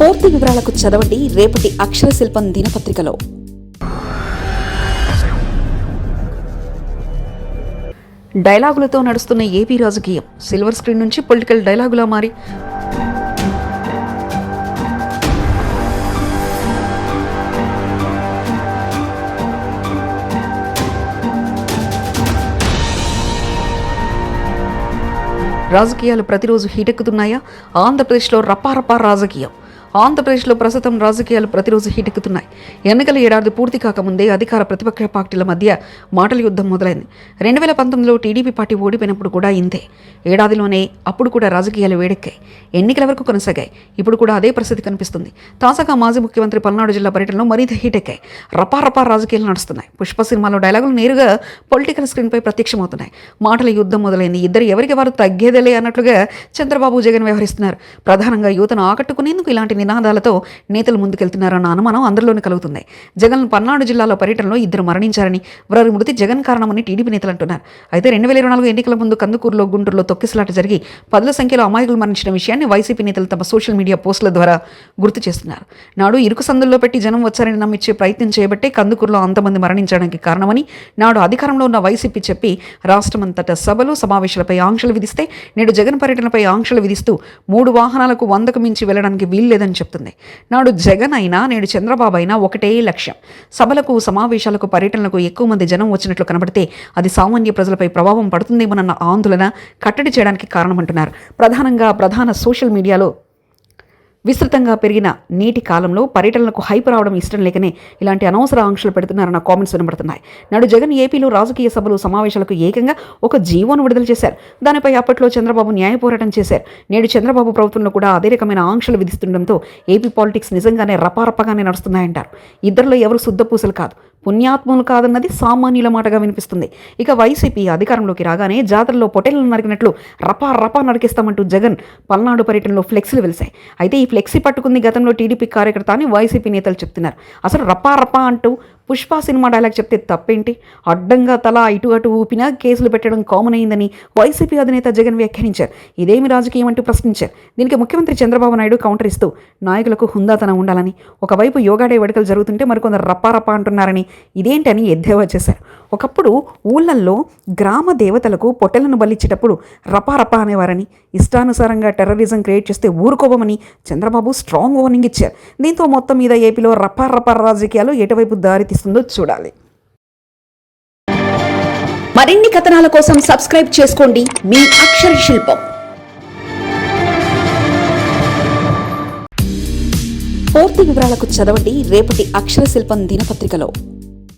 పూర్తి వివరాలకు చదవండి రేపటి అక్షర శిల్పం దినపత్రికలో. డైలాగులతో నడుస్తున్న ఏపీ రాజకీయం. సిల్వర్ స్క్రీన్ నుంచి పొలిటికల్ డైలాగులా మారి. రాజకీయాలు ప్రతిరోజు హీటెక్కుతున్నాయా? ఆంధ్రప్రదేశ్లో రపారపా రాజకీయం. ఆంధ్రప్రదేశ్లో ప్రస్తుతం రాజకీయాలు ప్రతిరోజు హీటెక్కుతున్నాయి. ఎన్నికల ఏడాది పూర్తి కాకముందే అధికార ప్రతిపక్ష పార్టీల మధ్య మాటల యుద్ధం మొదలైంది. రెండు వేల పంతొమ్మిదిలో టీడీపీ పార్టీ ఓడిపోయినప్పుడు కూడా ఇంతే. ఏడాదిలోనే అప్పుడు కూడా రాజకీయాలు వేడెక్కాయి. ఎన్నికల వరకు కొనసాగాయి. ఇప్పుడు కూడా అదే పరిస్థితి కనిపిస్తుంది. తాజాగా మాజీ ముఖ్యమంత్రి పల్నాడు జిల్లా పర్యటనలో మరింత హీటెక్కాయి. రపారపా రాజకీయాలు నడుస్తున్నాయి. పుష్ప సినిమాలో డైలాగులు నేరుగా పొలిటికల్ స్క్రీన్పై ప్రత్యక్షమవుతున్నాయి. మాటల యుద్ధం మొదలైంది. ఇద్దరు ఎవరికి వారు తగ్గేదేలే అన్నట్లుగా చంద్రబాబు జగన్ వ్యవహరిస్తున్నారు. ప్రధానంగా యువతను ఆకట్టుకునేందుకు ఇలాంటి నినాదాలతో నేతలు ముందుకెళ్తున్నారన్న అనుమానం అందరిలోనే కలుగుతుంది. జగన్ పల్నాడు జిల్లాలో పర్యటనలో ఇద్దరు మరణించారని వారి మృతి జగన్ కారణమని టీడీపీ నేతలు అంటున్నారు. అయితే రెండు వేల ఇరవై నాలుగు ఎన్నికల ముందు కందుకూరులో గుంటూరులో తొక్కిసలాట జరిగి పదుల సంఖ్యలో అమాయకులు మరణించిన విషయాన్ని వైసీపీ నేతలు తమ సోషల్ మీడియా పోస్టుల ద్వారా గుర్తు చేస్తున్నారు. నాడు ఇరుకు సందుల్లో పెట్టి జనం వచ్చారని నమ్మించే ప్రయత్నం చేయబట్టే కందుకూరులో అంతమంది మరణించడానికి కారణమని నాడు అధికారంలో ఉన్న వైసీపీ చెప్పి రాష్ట్రమంతటా సభలు సమావేశాలపై ఆంక్షలు విధిస్తే నేడు జగన్ పర్యటనపై ఆంక్షలు విధిస్తూ మూడు వాహనాలకు వందకు మించి వెళ్ళడానికి వీల్లేదని చెప్తుంది. నాడు జగన్ అయినా నేడు చంద్రబాబు అయినా ఒకటే లక్ష్యం. సభలకు సమావేశాలకు పర్యటనలకు ఎక్కువ మంది జనం వచ్చినట్లు కనబడితే అది సామాన్య ప్రజలపై ప్రభావం పడుతుందేమోనన్న ఆందోళన కట్టడి చేయడానికి కారణమంటున్నారు. ప్రధానంగా ప్రధాన సోషల్ మీడియాలో విస్తృతంగా పెరిగిన నీటి కాలంలో పర్యటనలకు హైప్ రావడం ఇష్టం లేకనే ఇలాంటి అనవసర ఆంక్షలు పెడుతున్నారన్న కామెంట్స్ వినబడుతున్నాయి. నాడు జగన్ ఏపీలో రాజకీయ సభలు సమావేశాలకు ఏకంగా ఒక జీవోను విడుదల చేశారు. దానిపై అప్పట్లో చంద్రబాబు న్యాయ పోరాటం చేశారు. నేడు చంద్రబాబు ప్రభుత్వంలో కూడా అదే రకమైన ఆంక్షలు విధిస్తుండటంతో ఏపీ పాలిటిక్స్ నిజంగానే రపారపగానే నడుస్తున్నాయంటారు. ఇద్దరిలో ఎవరు శుద్ధపూసలు కాదు. పుణ్యాత్ములు కాదన్నది సామాన్యుల మాటగా వినిపిస్తుంది. ఇక వైసీపీ అధికారంలోకి రాగానే జాతరలో పొటేళ్ళను నరికినట్లు రపా రపా నరికిస్తామంటూ జగన్ పల్నాడు పర్యటనలో ఫ్లెక్సీలు వెలిశాయి. అయితే ఈ ఫ్లెక్సీ పట్టుకుంది గతంలో టీడీపీ కార్యకర్త అని వైసీపీ నేతలు చెప్తున్నారు. అసలు రపా రపా అంటూ పుష్ప సినిమా డైలాగ్ చెప్తే తప్పేంటి? అడ్డంగా తల ఇటు అటు ఊపినా కేసులు పెట్టడం కామన్ అయిందని వైసీపీ అధినేత జగన్ వ్యాఖ్యానించారు. ఇదేమి రాజకీయం అంటూ ప్రశ్నించారు. దీనికి ముఖ్యమంత్రి చంద్రబాబు నాయుడు కౌంటర్ ఇస్తూ నాయకులకు హుందాతనం ఉండాలని. ఒకవైపు యోగా డే వేడుకలు జరుగుతుంటే మరికొందరు రప్పారప్ప అంటున్నారని ఇదేంటని ఎద్దేవా చేశారు. ఒకప్పుడు ఊళ్ళల్లో గ్రామ దేవతలకు పొట్టెలను బలిచ్చేటప్పుడు రపారపా అనేవారని ఇష్టానుసారంగా టెర్రరిజం క్రియేట్ చేస్తే ఊరుకోవమని చంద్రబాబు స్ట్రాంగ్ వార్నింగ్ ఇచ్చారు. దీంతో మొత్తం మీద ఏపీలో రపారపా రాజకీయాలు ఎటువైపు దారితీస్తుందో చూడాలి. మరిన్ని కథనాల కోసం సబ్స్క్రైబ్ చేసుకోండి. మీ అక్షర శిల్పం. పూర్తి వివరాలకు చదవండి. రేపటి అక్షర శిల్పం దినపత్రికలో.